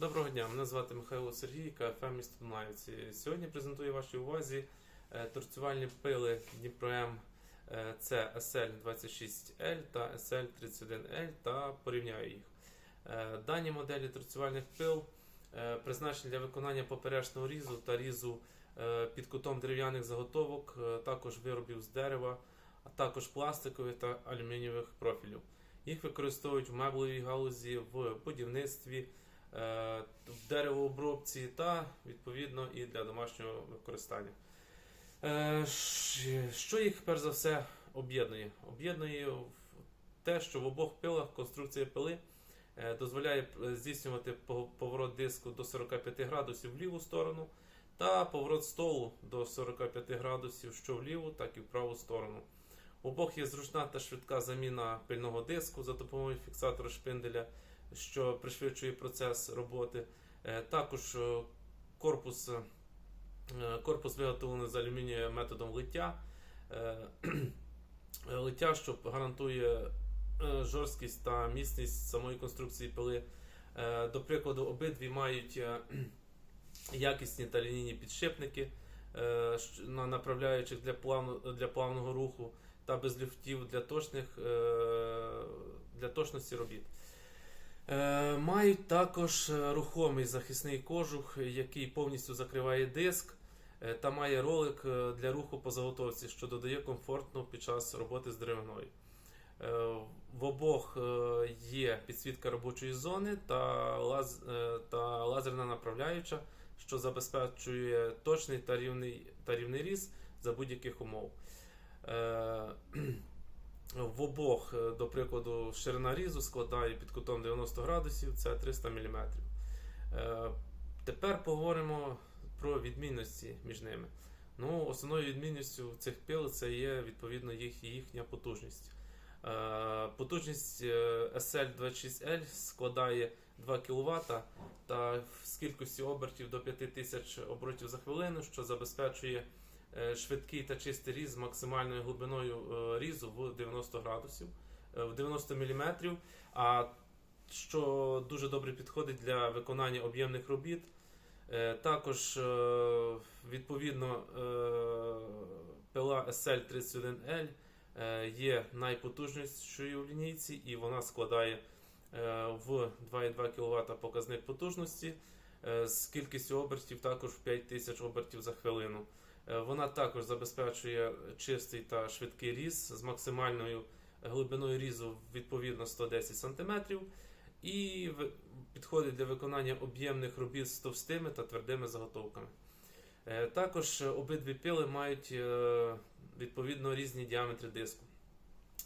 Доброго дня, мене звати Михайло Сергій, КФМ місто Дунаївці. Сьогодні презентую вашій увазі е, торцювальні пили Дніпром е, це SL26L та SL31L та порівняю їх. Е, Дані моделі торцювальних пил призначені для виконання поперечного різу та різу під кутом дерев'яних заготовок, також виробів з дерева, а також пластикових та алюмінієвих профілів. Їх використовують в меблевій галузі, в будівництві, в деревообробці та відповідно і для домашнього використання. Е, Що їх перш за все об'єднує? Об'єднує те, що в обох пилах конструкція пили е, дозволяє е, здійснювати поворот диску до 45 градусів в ліву сторону та поворот столу до 45 градусів що в ліву, так і в праву сторону. У обох є зручна та швидка заміна пильного диску за допомогою фіксатора шпинделя, що пришвидшує процес роботи. Е, Також е, корпус, е, корпус виготовлений з алюмінію методом лиття. Лиття, що гарантує жорсткість та міцність самої конструкції пили. До прикладу, обидві мають якісні та лінійні підшипники на направляючих для, плавно, для плавного руху та без люфтів для, точних, для точності робіт. Е, Мають також е, рухомий захисний кожух, який повністю закриває диск, е, та має ролик для руху по заготовці, що додає комфортно під час роботи з деревиною. В обох є підсвітка робочої зони та, лаз, та лазерна направляюча, що забезпечує точний та рівний, та рівний різ за будь-яких умов. В обох, е, до прикладу, ширина різу складає під кутом 90 градусів, це 300 мм. Е, Тепер поговоримо про відмінності між ними. Ну, основною відмінністю цих пил це є відповідно їх, їхня потужність. Е, Потужність е, SL26L складає 2 кВт та з кількості обертів до 5000 обертів за хвилину, що забезпечує швидкий та чистий різ з максимальною глибиною е, різу в 90 градусів, е, в 90 мм, а що дуже добре підходить для виконання об'ємних робіт. Е, Також е, відповідно е, пила SL31L е, є найпотужнішою в лінійці, і вона складає е, в 2,2 кВт показник потужності е, з кількістю обертів також в 5000 обертів за хвилину. Е, Вона також забезпечує чистий та швидкий різ з максимальною глибиною різу відповідно 110 см і підходить для виконання об'ємних робіт з товстими та твердими заготовками. Е, Також е, обидві пили мають е, відповідно різні діаметри диску.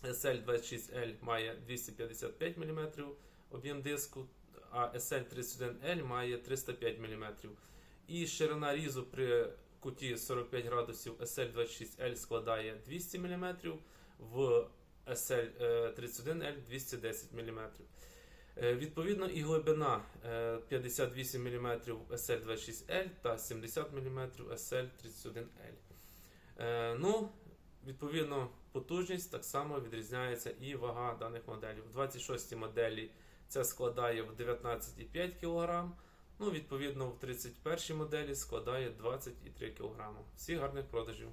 SL26L має 255 мм об'єм диску, а SL31L має 305 мм. І ширина різу при куті 45 градусів SL26L складає 200 мм, в SL31L 210 мм. Відповідно, і глибина е, 58 мм SL26L та 70 мм SL31L. Е, Ну, відповідно, потужність так само відрізняється і вага даних моделей. В 26 моделі це складає в 19,5 кг. Ну, відповідно, в 31 моделі складає 23 кг. Всіх гарних продажів!